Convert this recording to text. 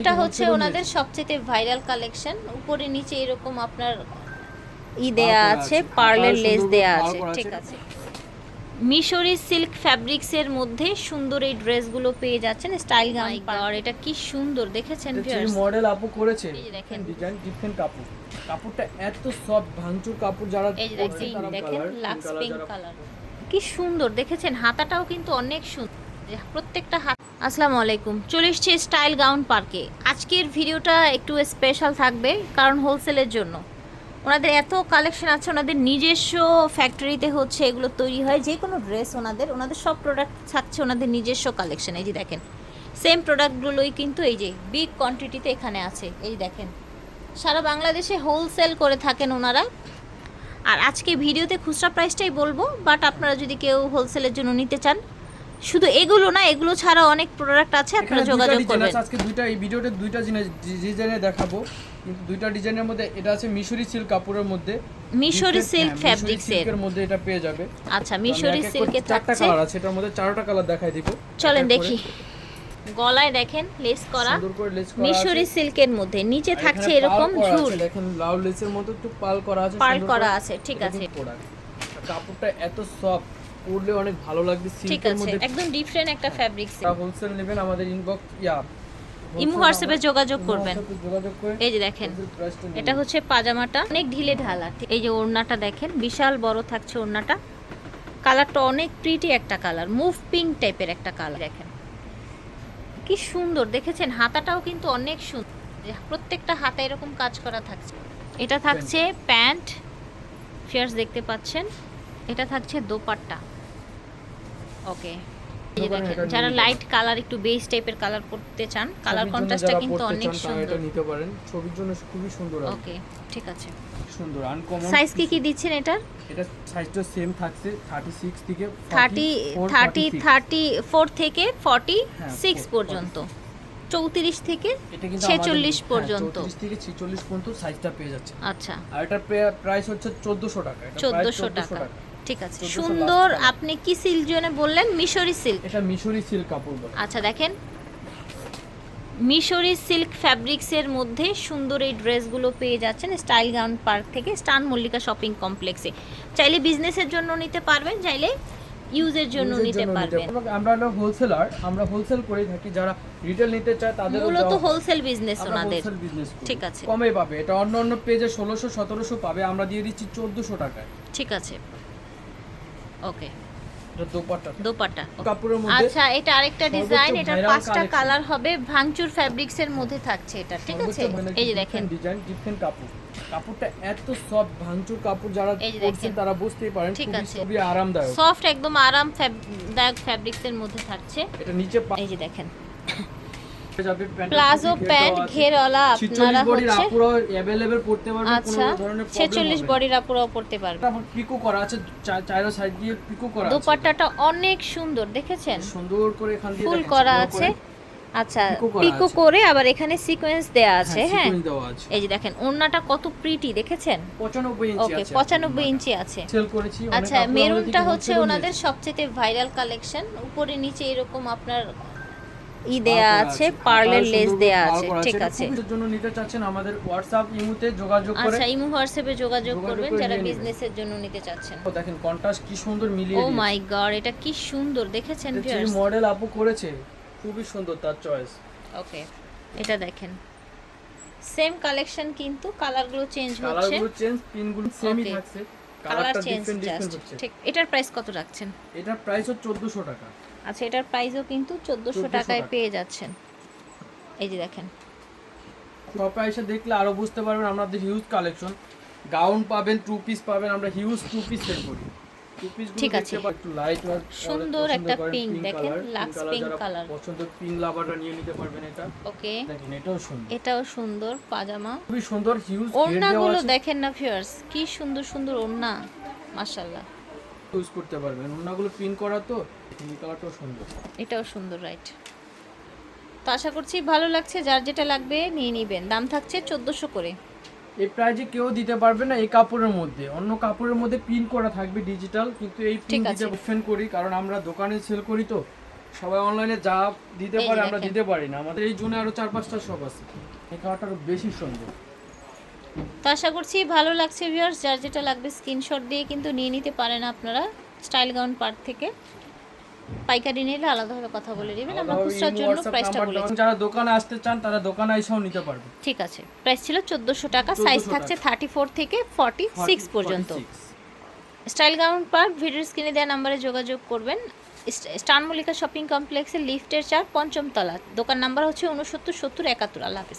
এটা হচ্ছে ওনাদের সবচেয়ে ভাইরাল কালেকশন উপরে নিচে এরকম আপনার ই দেয়া আছে। পার্লের লেস দেয়া আছে ঠিক আছে। মিশরি সিল্ক ফ্যাব্রিক্সের মধ্যে সুন্দর এই ড্রেসগুলো পেয়ে যাচ্ছেন স্টাইল গাউন পাওয়ার এটা কি সুন্দর দেখেছেন viewers? মডেল আপু করেছে দেখেন। ডিজাইন ডিফারেন্ট কাপড় কাপড়টা এত সফট ভাঙচুর কাপড় যারা এই দেখেন লাক্স পিঙ্ক কালার কি সুন্দর দেখেছেন হাতাটাও কিন্তু অনেক সুন্দর প্রত্যেকটা হাত আসসালামু আলাইকুম। চলে এসছি স্টাইল গাউন পার্কে। আজকের ভিডিওটা একটু স্পেশাল থাকবে, কারণ হোলসেলের জন্য। ওনাদের এত কালেকশন আছে, ওনাদের নিজস্ব ফ্যাক্টরিতে হচ্ছে এগুলো তৈরি হয়, যে কোনো ড্রেস ওনাদের ওনাদের সব প্রোডাক্ট থাকছে ওনাদের নিজস্ব কালেকশন এই যে দেখেন সেম প্রোডাক্টগুলোই কিন্তু এই যে বিগ কোয়ান্টিটিতে এখানে আছে। এই দেখেন, সারা বাংলাদেশে হোলসেল করে থাকেন ওনারা। আর আজকে ভিডিওতে খুচরা প্রাইসটাই বলব বাট আপনারা যদি কেউ হোলসেলের জন্য নিতে চান শুধু এগুলো না এগুলো ছাড়া অনেক প্রোডাক্ট আছে আপনারা যোগাযোগ করবেন। আজকে দুইটা এই ভিডিওতে দুইটা জিনিস ডিজাইনে দেখাবো। কিন্তু দুইটা ডিজাইনের মধ্যে এটা আছে মিশরি সিল্ক কাপড়ের মধ্যে। মিশরি সিল্ক ফ্যাব্রিক্স এর। মধ্যে এটা পেয়ে যাবে। আচ্ছা মিশরি সিল্কে চারটা কালার আছে এটার মধ্যে চারটা কালার দেখাই দিব। চলেন। দেখি। গলায় দেখেন লেস করা। মিশরি সিল্কের মধ্যে। নিচে থাকছে এরকম ঝুল। দেখেন লাউ লেসের মতো একটু পাল করা আছে পাল করা। আছে, ঠিক আছে। কাপড়টা এত সফট পরলে অনেক ভালো লাগবে ঠিক আছে মধ্যে একদম ডিফারেন্ট একটা ফ্যাব্রিক্স হোলসেল নেবেন আমাদের ইনবক্স ইয়া ইমো হোয়াটসঅ্যাপে যোগাযোগ করবেন। এই যে দেখেন এটা হচ্ছে পাজামাটা অনেক ঢিলে ঢালা এই যে ওড়নাটা দেখেন বিশাল বড় থাকছে ওড়নাটা। কালারটা অনেক প্রিটি একটা কালার মুভ পিঙ্ক টাইপের একটা কালার দেখেন। কি সুন্দর দেখেছেন? হাতাটাও কিন্তু অনেক সুন্দর প্রত্যেকটা হাতে এরকম কাজ করা থাকছে। এটা থাকছে প্যান্ট ফিয়ার্স দেখতে পাচ্ছেন এটা থাকছে দোপাট্টা। ওকে। যারা লাইট কালার একটু বেস টাইপের কালার পড়তে চান কালার কন্ট্রাস্টটা কিন্তু অনেক সুন্দর। এটা নিতে পারেন। ছবির জন্য খুবই সুন্দর ওকে ঠিক আছে। সুন্দর আনকমন সাইজ কি কি দিচ্ছেন এটার? এটা সাইজটা সেম থাকছে 36 থেকে থার্টি 44, থার্টি 46 থার্টি ফোর থেকে ফর্টি হ্যাঁ, সিক্স 46 পর্যন্ত। চৌত্রিশ থেকে ছেচল্লিশ পর্যন্ত। হ্যাঁ, 34 থেকে 46 পর্যন্ত সাইজটা পেয়ে যাচ্ছে। আচ্ছা। আর এটার প্রাইস হচ্ছে 1400 টাকা। এটা চোদ্দোশো 1400 টাকা। ঠিক আছে। সুন্দর আপনি কি সিল্ক জোনে বললেন? মিশরি সিল্ক এটা মিশরি সিল্ক কাপড় আচ্ছা দেখেন। মিশরি সিল্ক ফ্যাব্রিক্সের মধ্যে সুন্দর এই ড্রেসগুলো পেয়ে যাচ্ছেন স্টাইল গাউন পার্ক থেকে স্টান মল্লিকা শপিং কমপ্লেক্সে। চাইলে বিজনেসের জন্য নিতে পারবেন চাইলে ইউজের জন্য নিতে পারবেন। আমরা হলো হোলসেলার আমরা হোলসেল করে থাকি। যারা রিটেল নিতে চায় তাদের মূলত হোলসেল বিজনেস ওনাদের ঠিক আছে। কমে পাবে। এটা অন্য অন্য পেজে ষোলোশো সতেরোশো পাবে। আমরা দিয়ে দিচ্ছি চোদ্দশো টাকায়। ঠিক আছে। ওকে দোপাট্টা। দোপাট্টা কাপড়ের মধ্যে আচ্ছা এটা আরেকটা ডিজাইন এটার পাঁচটা কালার হবে ভাঙচুর ফ্যাব্রিক্স এর মধ্যে থাকছে এটা ঠিক আছে? এই যে দেখেন। ডিজাইন ডিফারেন্ট কাপড়। কাপড়টা এত সফট ভাঙচুর কাপড় যারা পরছেন তারা বুঝতেই পারেন ঠিক আছে। খুবই আরামদায়ক। সফট একদম আরামদায়ক ফ্যাব্রিক্স এর মধ্যে থাকছে। এটা নিচে এই যে দেখেন। প্লাজো প্যান্ট ঘেরওয়ালা আপনারা হচ্ছে আপুরাও পড়তে পারবে আচ্ছা কোনো ধরনের প্রবলেম ছেচল্লিশ হবে বডির আপুরাও পড়তে পারবে। এটা পিকো করা আছে চাইরো সাইড দিয়ে পিকো করা আছে। দোপাট্টাটা অনেক সুন্দর দেখেছেন? সুন্দর করে এখান দিয়ে ফুল করা আছে। আচ্ছা পিকো করা আবার এখানে সিকোয়েন্স দেয়া আছে হ্যাঁ? আছে। এই যে দেখেন ওড়নাটা কত প্রিটি দেখেছেন? 95 ইঞ্চি ওকে আছে। পঁচানব্বই ইঞ্চি আছে। সেল করেছি আচ্ছা মেরুনটা হচ্ছে ওনাদের সবচেয়ে ভাইরাল কালেকশন উপরে নিচে এরকম আপনার ই দেয়া আছে পার্লের লেস দেয়া আছে ঠিক আছে। খুবই জন্য নিতে চাচ্ছেন আমাদের হোয়াটসঅ্যাপ ইমুতে যোগাযোগ করে। আচ্ছা ইমো হোয়াটসঅ্যাপে যোগাযোগ করবেন যারা বিজনেসের জন্য নিতে চাচ্ছেন। ও দেখেন কন্ট্রাস্ট কি সুন্দর মিলিয়ে ও মাই গড এটা কি সুন্দর দেখেছেন ভিউয়ার্স মডেল আপু করেছে খুবই সুন্দর তার চয়েস ওকে এটা দেখেন। সেম কালেকশন কিন্তু কালারগুলো চেঞ্জ হচ্ছে। কালারগুলো চেঞ্জ পিনগুলো সেমই থাকছে। কালার কালারটা চেঞ্জ জাস্ট হচ্ছে। ঠিক এটার প্রাইস কত রাখছেন? এটার প্রাইস হচ্ছে 1400 টাকা। আচ্ছা এটার প্রাইসও কিন্তু চোদ্দোশো 1400 টাকায় পেয়ে যাচ্ছেন। এই যে দেখেন। শপে এসে দেখলে আরও বুঝতে পারবেন আমাদের হিউজ কালেকশন গাউন পাবেন টু পিস পাবেন আমরা হিউজ টু পিস সেল করি। ঠিক আছে। সুন্দর একটা pink দেখেন, লাক্স pink color। পছন্দ পিঙ্ক লাভারটা নিয়ে নিতে পারবেন এটা। ওকে দেখেন এটাও সুন্দর। এটাও সুন্দর পাজামা। খুবই সুন্দর হিউজ ওড়নাগুলো দেখেন না ভিউয়ার্স কি সুন্দর সুন্দর ওড়না মাশাআল্লাহ। ইউজ করতে পারবেন। ওড়নাগুলো পিন করা তো কালারটাও সুন্দর। এটাও সুন্দর রাইট তো আশা করছি ভালো লাগছে যার যেটা লাগবে নিয়ে নেবেন। দাম থাকছে চোদ্দোশো করে। এই প্রাইজে কেউ দিতে পারবে না এই কাপড়ের মধ্যে। অন্য কাপড়ের মধ্যে পিন করা থাকবে ডিজিটাল কিন্তু এই পিন দিতে। অপশন করি কারণ আমরা দোকানে সেল করি তো। সবাই অনলাইনে যা দিতে পারে আমরা দিতে পারি না। আমাদের এই জন্য আরও চার পাঁচটা শপ আছে। এই খাওয়াটা আরও বেশি সুন্দর। তো আশা করছি ভালো লাগছে ভিউয়ার্স যার যেটা লাগবে স্ক্রিনশট দিয়ে কিন্তু নিয়ে নিতে পারেন আপনারা স্টাইল গাউন পার্ক থেকে। পাইকারি নিলে আলাদাভাবে কথা বলে নেবেন আমরা খুচরার জন্য প্রাইসটা বলেছি যারা দোকানে আসতে চান তারা দোকানে এসেও নিতে পারবে। ঠিক আছে প্রাইস ছিল চোদ্দোশো টাকা সাইজ থাকছে টাকা। থার্টি ফোর থেকে ফর্টি সিক্স পর্যন্ত। 46 স্টাইল গাউন পার্ক ভিডিওর স্ক্রিনে দেওয়া নাম্বারে যোগাযোগ করবেন। স্ট- স্টার মল্লিকা শপিং কমপ্লেক্সের লিফটের চার পঞ্চম তলা। দোকান নাম্বার হচ্ছে উনসত্তর সত্তর একাত্তর। আল্লাহ হাফিজ।